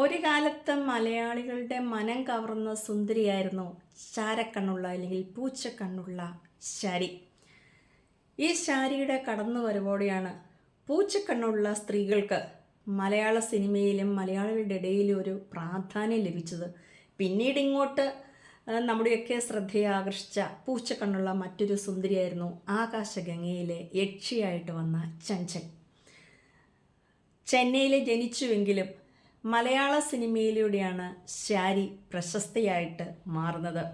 ഒരു കാലത്ത് മലയാളികളുടെ മനം കവർന്ന സുന്ദരിയായിരുന്നു ചാരക്കണ്ണുള്ള അല്ലെങ്കിൽ പൂച്ചക്കണ്ണുള്ള ശരി. ഈ ശാരിയുടെ കടന്നു വരവോടെയാണ് പൂച്ചക്കണ്ണുള്ള സ്ത്രീകൾക്ക് മലയാള സിനിമയിലും മലയാളികളുടെ ഇടയിലും ഒരു പ്രാധാന്യം ലഭിച്ചത്. പിന്നീട് ഇങ്ങോട്ട് നമ്മുടെയൊക്കെ ശ്രദ്ധയെ ആകർഷിച്ച പൂച്ചക്കണ്ണുള്ള മറ്റൊരു സുന്ദരിയായിരുന്നു ആകാശഗംഗയിലെ യക്ഷിയായിട്ട് വന്ന ചഞ്ചൽ. ചെന്നൈയിൽ ജനിച്ചുവെങ്കിലും മലയാള സിനിമയിലൂടെയാണ് ശാരി പ്രശസ്തിയായിട്ട് മാറുന്നത്.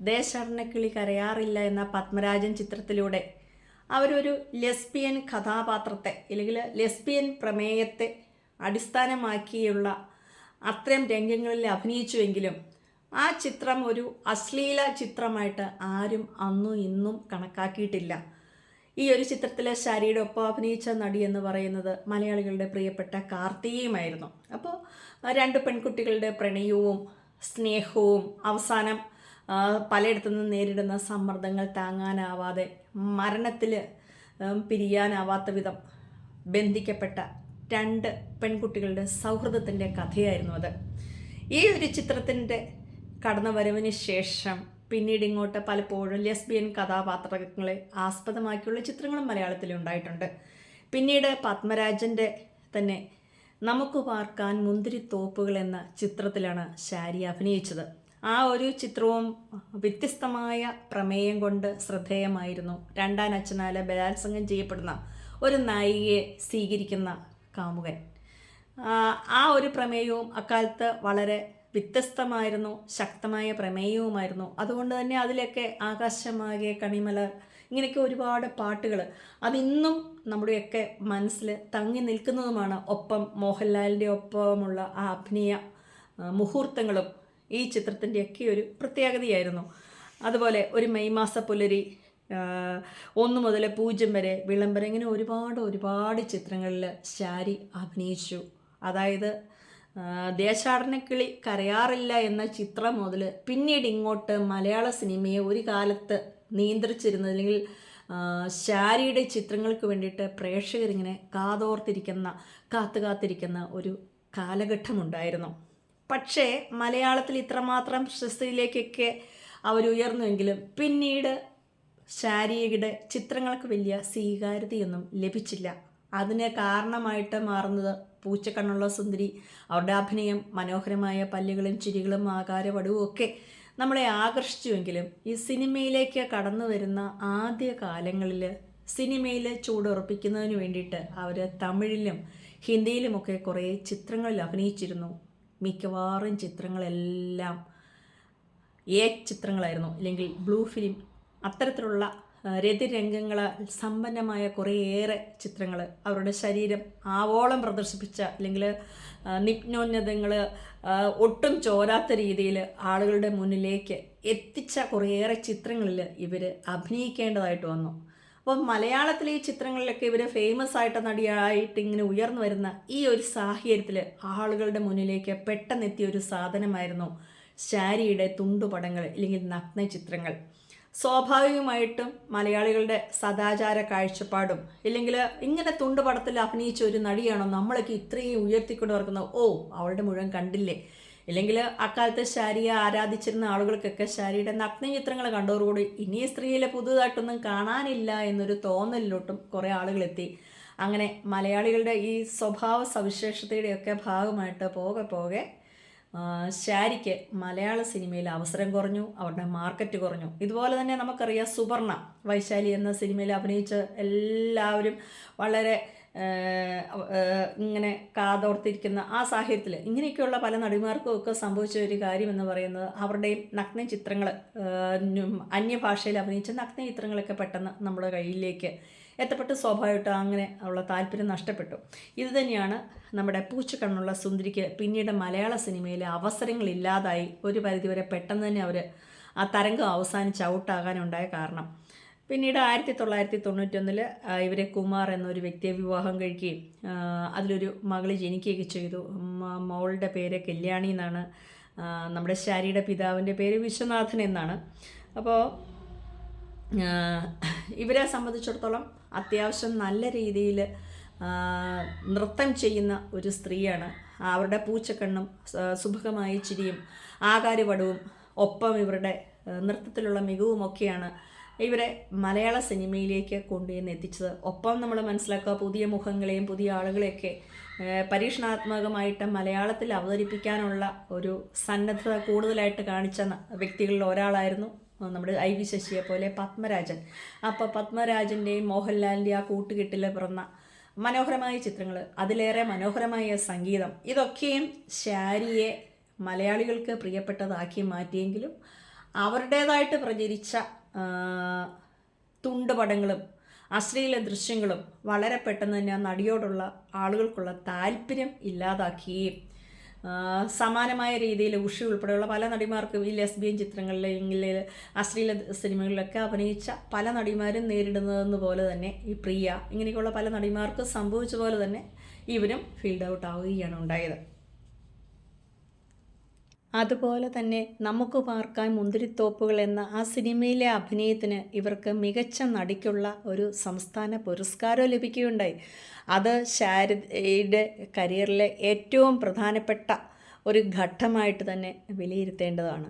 ദേശർണക്കിളി കരയാറില്ല എന്ന പത്മരാജൻ ചിത്രത്തിലൂടെ അവരൊരു ലെസ്ബിയൻ കഥാപാത്രത്തെ അല്ലെങ്കിൽ ലെസ്ബിയൻ പ്രമേയത്തെ അടിസ്ഥാനമാക്കിയുള്ള അത്രയും രംഗങ്ങളിൽ അഭിനയിച്ചുവെങ്കിലും ആ ചിത്രം ഒരു അശ്ലീല ചിത്രമായിട്ട് ആരും അന്നും ഇന്നും കണക്കാക്കിയിട്ടില്ല. ഈ ഒരു ചിത്രത്തിലെ ശാരിയുടെ ഒപ്പം അഭിനയിച്ച നടി എന്ന് പറയുന്നത് മലയാളികളുടെ പ്രിയപ്പെട്ട കാർത്തികയുമായിരുന്നു. അപ്പോൾ രണ്ട് പെൺകുട്ടികളുടെ പ്രണയവും സ്നേഹവും അവസാനം പലയിടത്തു നിന്നും നേരിടുന്ന സമ്മർദ്ദങ്ങൾ താങ്ങാനാവാതെ മരണത്തിൽ പിരിയാനാവാത്ത വിധം ബന്ധിക്കപ്പെട്ട രണ്ട് പെൺകുട്ടികളുടെ സൗഹൃദത്തിന്റെ കഥയായിരുന്നു അത്. ഈ ഒരു ചിത്രത്തിന്റെ കടന്നുവരവിന് ശേഷം പിന്നീട് ഇങ്ങോട്ട് പലപ്പോഴും ലെസ്ബിയൻ കഥാപാത്രങ്ങളെ ആസ്പദമാക്കിയുള്ള ചിത്രങ്ങളും മലയാളത്തിൽ ഉണ്ടായിട്ടുണ്ട്. പിന്നീട് പത്മരാജന്റെ തന്നെ നമുക്ക് പാർക്കാൻ മുന്തിരിത്തോപ്പുകൾ എന്ന ചിത്രത്തിലാണ് ശാരി അഭിനയിച്ചത്. ആ ഒരു ചിത്രവും വ്യത്യസ്തമായ പ്രമേയം കൊണ്ട് ശ്രദ്ധേയമായിരുന്നു. രണ്ടാം അച്ഛനാല് ബലാത്സംഗം ചെയ്യപ്പെടുന്ന ഒരു നായികയെ സ്വീകരിക്കുന്ന കാമുകൻ. ആ, ഒരു പ്രമേയവും അക്കാലത്ത് വളരെ വ്യത്യസ്തമായിരുന്നു ശക്തമായ പ്രമേയവുമായിരുന്നു. അതുകൊണ്ട് തന്നെ അതിലൊക്കെ ആകാശമാകെ കണിമല ഇങ്ങനെയൊക്കെ ഒരുപാട് പാട്ടുകൾ അതിന്നും നമ്മുടെയൊക്കെ മനസ്സിൽ തങ്ങി നിൽക്കുന്നതുമാണ്. ഒപ്പം മോഹൻലാലിന്റെ ഒപ്പമുള്ള ആ അഭിനയ മുഹൂർത്തങ്ങളും ഈ ചിത്രത്തിന്റെയൊക്കെ ഒരു പ്രത്യേകതയായിരുന്നു. അതുപോലെ ഒരു മെയ് മാസ പുലരി ഒന്ന് മുതൽ പൂജ്യം വരെ വിളംബരം ഇങ്ങനെ ഒരുപാട് ഒരുപാട് ചിത്രങ്ങളിൽ ശാരി അഭിനയിച്ചു. അതായത് ദേശാടനക്കിളി കരയാറില്ല എന്ന ചിത്രം മുതൽ പിന്നീട് ഇങ്ങോട്ട് മലയാള സിനിമയെ ഒരു കാലത്ത് നിയന്ത്രിച്ചിരുന്നത് അല്ലെങ്കിൽ ശാരിയുടെ ചിത്രങ്ങൾക്ക് വേണ്ടിയിട്ട് പ്രേക്ഷകരിങ്ങനെ കാതോർത്തിരിക്കുന്ന കാത്തു കാത്തിരിക്കുന്ന ഒരു കാലഘട്ടമുണ്ടായിരുന്നു. പക്ഷേ മലയാളത്തിൽ ഇത്രമാത്രം പ്രശസ്തിയിലേക്കൊക്കെ അവരുയർന്നുവെങ്കിലും പിന്നീട് ശാരിയുടെ ചിത്രങ്ങൾക്ക് വലിയ സ്വീകാര്യതയൊന്നും ലഭിച്ചില്ല. അതിന് കാരണമായിട്ട് മാറുന്നത് പൂച്ചക്കണ്ണുള്ള സുന്ദരി അവരുടെ അഭിനയം മനോഹരമായ പല്ലുകളും ചിരികളും ആകാരവടവും ഒക്കെ നമ്മളെ ആകർഷിച്ചുവെങ്കിലും ഈ സിനിമയിലേക്ക് കടന്നു വരുന്ന ആദ്യ കാലങ്ങളിൽ സിനിമയിൽ ചൂടുറപ്പിക്കുന്നതിന് വേണ്ടിയിട്ട് അവർ തമിഴിലും ഹിന്ദിയിലുമൊക്കെ കുറേ ചിത്രങ്ങളിൽ അഭിനയിച്ചിരുന്നു. മിക്കവാറും ചിത്രങ്ങളെല്ലാം എ ചിത്രങ്ങളായിരുന്നു. അല്ലെങ്കിൽ ബ്ലൂ ഫിലിം അത്തരത്തിലുള്ള രതിരംഗങ്ങളാൽ സമ്പന്നമായ കുറേയേറെ ചിത്രങ്ങൾ അവരുടെ ശരീരം ആവോളം പ്രദർശിപ്പിച്ച അല്ലെങ്കിൽ നിപ്നോന്നതങ്ങൾ ഒട്ടും ചോരാത്ത രീതിയിൽ ആളുകളുടെ മുന്നിലേക്ക് എത്തിച്ച കുറേയേറെ ചിത്രങ്ങളിൽ ഇവർ അഭിനയിക്കേണ്ടതായിട്ട് വന്നു. അപ്പം മലയാളത്തിലെ ഈ ചിത്രങ്ങളിലൊക്കെ ഇവർ ഫേമസ് ആയിട്ട് നടിയായിട്ട് ഇങ്ങനെ ഉയർന്നു വരുന്ന ഈ ഒരു സാഹചര്യത്തിൽ ആളുകളുടെ മുന്നിലേക്ക് പെട്ടെന്നെത്തിയ ഒരു സാധനമായിരുന്നു ശാരിയുടെ തുണ്ടുപടങ്ങൾ അല്ലെങ്കിൽ നഗ്ന ചിത്രങ്ങൾ സ്വാഭാവികമായിട്ടും മലയാളികളുടെ സദാചാര കാഴ്ചപ്പാടും ഇല്ലെങ്കിൽ ഇങ്ങനെ തുണ്ടുപടത്തിൽ അഭിനയിച്ച ഒരു നടിയാണോ നമ്മളൊക്കെ ഇത്രയും ഉയർത്തിക്കൊണ്ട് വർക്കുന്നത് ഓ അവളുടെ മുഴുവൻ കണ്ടില്ലേ? ഇല്ലെങ്കിൽ അക്കാലത്ത് ശാരിയെ ആരാധിച്ചിരുന്ന ആളുകൾക്കൊക്കെ ശാരിയുടെ നഗ്ന ചിത്രങ്ങൾ കണ്ടതോടുകൂടി ഇനി സ്ത്രീയിലെ പുതുതായിട്ടൊന്നും കാണാനില്ല എന്നൊരു തോന്നലിലോട്ടും കുറേ ആളുകളെത്തി. അങ്ങനെ മലയാളികളുടെ ഈ സ്വഭാവ സവിശേഷതയുടെയൊക്കെ ഭാഗമായിട്ട് പോകെ പോകെ ശാരിക്ക് മലയാള സിനിമയിൽ അവസരം കുറഞ്ഞു അവരുടെ മാർക്കറ്റ് കുറഞ്ഞു. ഇതുപോലെ തന്നെ നമുക്കറിയാം സുവർണ വൈശാലി എന്ന സിനിമയിൽ അഭിനയിച്ച് എല്ലാവരും വളരെ ഇങ്ങനെ കാതോർത്തിരിക്കുന്ന ആ സാഹചര്യത്തിൽ ഇങ്ങനെയൊക്കെയുള്ള പല നടിമാർക്കും ഒക്കെ സംഭവിച്ച ഒരു കാര്യം എന്ന് പറയുന്നത് അവരുടെയും നഗ്ന ചിത്രങ്ങൾ അന്യഭാഷയിൽ അഭിനയിച്ച നഗ്ന ചിത്രങ്ങളൊക്കെ പെട്ടെന്ന് നമ്മുടെ കയ്യിലേക്ക് എത്തപ്പെട്ട് സ്വാഭാവികമായിട്ടും അങ്ങനെ ഉള്ള താല്പര്യം നഷ്ടപ്പെട്ടു. ഇത് തന്നെയാണ് നമ്മുടെ പൂച്ചക്കണ്ണുള്ള സുന്ദരിക്ക് പിന്നീട് മലയാള സിനിമയിലെ അവസരങ്ങളില്ലാതായി ഒരു പരിധിവരെ പെട്ടെന്ന് തന്നെ അവർ ആ തരംഗം അവസാനിച്ച് ഔട്ടാകാനുണ്ടായ കാരണം. പിന്നീട് ആയിരത്തി തൊള്ളായിരത്തി തൊണ്ണൂറ്റൊന്നിൽ ഇവരെ കുമാർ എന്നൊരു വ്യക്തിയെ വിവാഹം കഴിക്കുകയും അതിലൊരു മകൾ ജനിക്കുകയൊക്കെ ചെയ്തു. മോളുടെ പേര് കല്യാണി എന്നാണ് നമ്മുടെ ശാരിയുടെ പിതാവിന്റെ പേര് വിശ്വനാഥൻ എന്നാണ്. അപ്പോൾ ഇവരെ സംബന്ധിച്ചിടത്തോളം അത്യാവശ്യം നല്ല രീതിയിൽ നൃത്തം ചെയ്യുന്ന ഒരു സ്ത്രീയാണ്. അവരുടെ പൂച്ചക്കണ്ണും സുഭകമായ ചിരിയും ആകാരവടവും ഒപ്പം ഇവരുടെ നൃത്തത്തിലുള്ള മികവുമൊക്കെയാണ് ഇവരെ മലയാള സിനിമയിലേക്ക് കൊണ്ടുവന്ന് എത്തിച്ചത്. ഒപ്പം നമ്മൾ മനസ്സിലാക്കുക പുതിയ മുഖങ്ങളെയും പുതിയ ആളുകളെയൊക്കെ പരീക്ഷണാത്മകമായിട്ട് മലയാളത്തിൽ അവതരിപ്പിക്കാനുള്ള ഒരു സന്നദ്ധത കൂടുതലായിട്ട് കാണിച്ച വ്യക്തികളിൽ ഒരാളായിരുന്നു നമ്മുടെ ഐ വി ശശിയെ പോലെ പത്മരാജൻ. അപ്പോൾ പത്മരാജന്റെയും മോഹൻലാലിന്റെ ആ കൂട്ടുകെട്ടിൽ പിറന്ന മനോഹരമായ ചിത്രങ്ങൾ അതിലേറെ മനോഹരമായ സംഗീതം ഇതൊക്കെയും ശാരിയെ മലയാളികൾക്ക് പ്രിയപ്പെട്ടതാക്കി മാറ്റിയെങ്കിലും അവരുടേതായിട്ട് പ്രചരിച്ച തുണ്ടുപടങ്ങളും അശ്ലീല ദൃശ്യങ്ങളും വളരെ പെട്ടെന്ന് തന്നെ നടിയോടുള്ള ആളുകൾക്കുള്ള താല്പര്യം ഇല്ലാതാക്കുകയും സമാനമായ രീതിയിൽ ഉഷി ഉൾപ്പെടെയുള്ള പല നടിമാർക്കും ഈ ലെസ്ബിയൻ ചിത്രങ്ങളിലെങ്കിൽ അശ്ലീല സിനിമകളിലൊക്കെ അഭിനയിച്ച പല നടിമാരും നേരിടുന്നതെന്ന് പോലെ തന്നെ ഈ പ്രിയ ഇങ്ങനെയൊക്കെയുള്ള പല നടിമാർക്ക് സംഭവിച്ച പോലെ തന്നെ ഇവരും ഫീൽഡ് ഔട്ട് ആവുകയാണ് ഉണ്ടായത്. അതുപോലെ തന്നെ നമുക്ക് പാർക്കാൻ മുന്തിരിത്തോപ്പുകൾ എന്ന ആ സിനിമയിലെ അഭിനയത്തിന് ഇവർക്ക് മികച്ച നടിക്കുള്ള ഒരു സംസ്ഥാന പുരസ്കാരം ലഭിക്കുകയുണ്ടായി. അത് ശാരദയുടെ കരിയറിലെ ഏറ്റവും പ്രധാനപ്പെട്ട ഒരു ഘട്ടമായിട്ട് തന്നെ വിലയിരുത്തേണ്ടതാണ്.